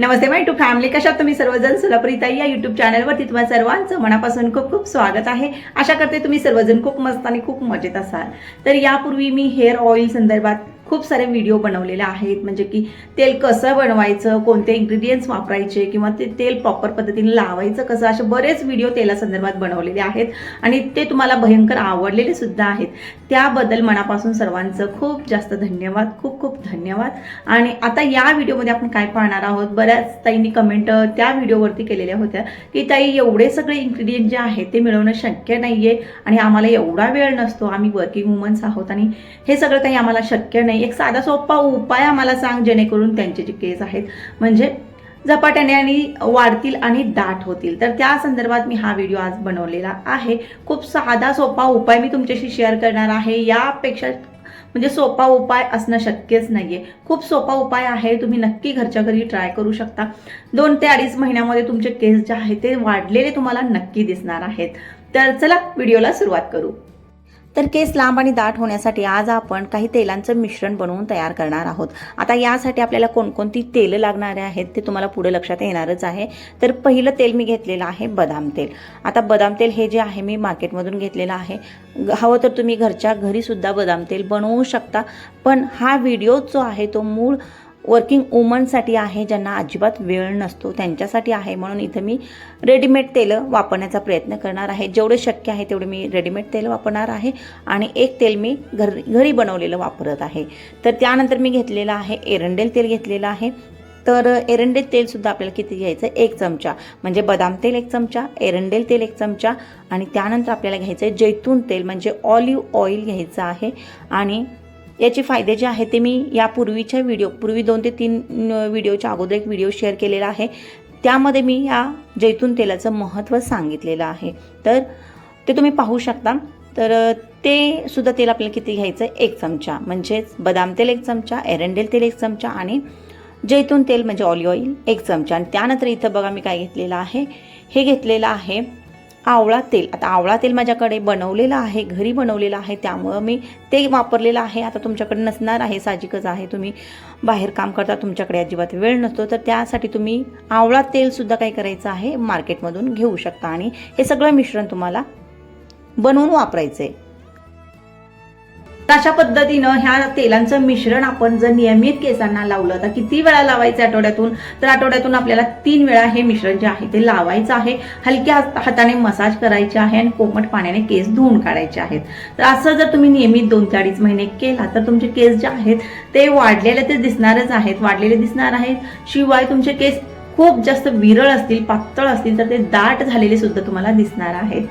Namaste my to family. कशात तुम्ही सर्वजण? सुलभरिताई या युट्यूब चॅनलवरती तुम्हा सर्वांचं मनापासून खूप खूप स्वागत आहे. आशा करते तुम्ही सर्वजण खूप मस्त आणि खूप मजेत असाल. तर यापूर्वी मी हेअर ऑइल संदर्भात खूप सारे व्हिडिओ बनवलेले आहेत. म्हणजे की तेल कसं बनवायचं कोणते इन्ग्रेडियंट्स वापरायचे किंवा ते तेल प्रॉपर पद्धतीने लावायचं कसं असे बरेच व्हिडिओ तेलासंदर्भात बनवलेले आहेत. आणि ते तुम्हाला भयंकर आवडलेले सुद्धा आहेत. त्याबद्दल मनापासून सर्वांचं खूप जास्त धन्यवाद खूप खूप धन्यवाद. आणि आता या व्हिडिओमध्ये आपण काय पाहणार आहोत? बऱ्याच ताईंनी कमेंट त्या व्हिडिओवरती केलेल्या होत्या की ताई एवढे सगळे इन्ग्रेडियंट जे आहेत ते मिळवणं शक्य नाही आहे आणि आम्हाला एवढा वेळ नसतो. आम्ही वर्किंग वुमन्स आहोत आणि हे सगळं काही आम्हाला शक्य नाही. एक साधा सोपा उपाय आम्हाला सांग जेणेकरून त्यांचे जे केस आहेत म्हणजे झपाट्याने आणि वाढतील आणि दाट होतील. तर त्या संदर्भात मी हा व्हिडिओ आज बनवलेला आहे. खूप साधा सोपा उपाय मी तुमच्याशी शेअर करणार आहे. यापेक्षा म्हणजे सोपा उपाय असणं शक्यच नाहीये. खूप सोपा उपाय आहे. तुम्ही नक्की घरच्या घरी ट्राय करू शकता. दोन ते अडीच महिन्यामध्ये तुमचे केस जे आहेत ते वाढलेले तुम्हाला नक्की दिसणार आहेत. तर चला व्हिडिओला सुरुवात करू. तर केस लांब आणि दाट होण्यासाठी आज आपण काही तेलांचं मिश्रण बनवून तयार करणार आहोत. आता यासाठी आपल्याला कोणकोणती तेलं लागणारे आहेत ते तुम्हाला पुढे लक्षात येणारच आहे. तर पहिलं तेल मी घेतलेलं आहे बदाम तेल. आता बदाम तेल हे जे आहे मी मार्केटमधून घेतलेलं आहे. हवं तर तुम्ही घरच्या घरीसुद्धा बदाम तेल बनवू शकता. पण हा व्हिडिओ जो आहे तो मूळ वर्किंग वुमनसाठी आहे ज्यांना अजिबात वेळ नसतो त्यांच्यासाठी आहे. म्हणून इथं मी रेडीमेड तेलं वापरण्याचा प्रयत्न करणार आहे. जेवढे शक्य आहे तेवढे मी रेडीमेड तेल वापरणार आहे. आणि एक तेल मी घर घरी बनवलेलं वापरत आहे. तर त्यानंतर मी घेतलेलं आहे एरंडेल तेल घेतलेलं आहे. तर एरंडेल तेलसुद्धा आपल्याला किती घ्यायचं? एक चमचा. म्हणजे बदाम तेल एक चमचा एरंडेल तेल एक चमचा. आणि त्यानंतर आपल्याला घ्यायचं आहे जैतून तेल म्हणजे ऑलिव्ह ऑइल घ्यायचं आहे. आणि याचे फायदे जे आहेत ते मी यापूर्वीच्या व्हिडिओ पूर्वी दोन ते तीन व्हिडिओच्या अगोदर एक व्हिडिओ शेअर केलेला आहे. त्यामध्ये मी या जैतून तेलाचं महत्त्व सांगितलेलं आहे. तर ते तुम्ही पाहू शकता. तर ते सुद्धा तेल आपल्याला किती घ्यायचं? आहे एक चमचा. म्हणजेच बदाम तेल एक चमचा एरंडेल तेल एक चमचा आणि जैतून तेल म्हणजे ऑलिव्ह ऑइल एक चमचा. आणि त्यानंतर इथं बघा मी काय घेतलेलं आहे. हे घेतलेलं आहे आवळा तेल आता आवळा तेल माझ्याकडे बनवलेलं आहे घरी बनवलेलं आहे त्यामुळं मी ते वापरलेलं आहे. आता तुमच्याकडे नसणार आहे साहजिकच आहे. तुम्ही बाहेर काम करता तुमच्याकडे अजिबात वेळ नसतो. तर त्यासाठी तुम्ही आवळा तेलसुद्धा काय करायचं आहे? मार्केटमधून घेऊ शकता. आणि हे सगळं मिश्रण तुम्हाला बनवून वापरायचं आहे अशा पद्धतीनं ह्या तेलांचं मिश्रण आपण जर नियमित केसांना लावलं तर किती वेळा लावायचं आठवड्यातून? तर आठवड्यातून आपल्याला तीन वेळा हे मिश्रण जे आहे ते लावायचं आहे. हलक्या हाताने मसाज करायचे आहे आणि कोमट पाण्याने केस धुवून काढायचे आहेत. तर असं जर तुम्ही नियमित दोन ते अडीच महिने केला तर तुमचे केस जे आहेत ते वाढलेले ते दिसणारच आहेत. वाढलेले दिसणार आहेत. शिवाय तुमचे केस खूप जास्त विरळ असतील पातळ असतील तर ते दाट झालेले सुद्धा तुम्हाला दिसणार आहेत.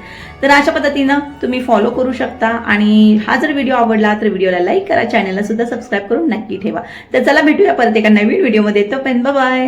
तर अशा पद्धतीनं तुम्ही फॉलो करू शकता आणि हा जर व्हिडिओ आवडला तर व्हिडिओला लाईक करा चॅनलला सुद्धा सबस्क्राईब करून नक्की ठेवा. तर चला भेटूया परत एका नवीन व्हिडिओमध्ये तो पेन बाय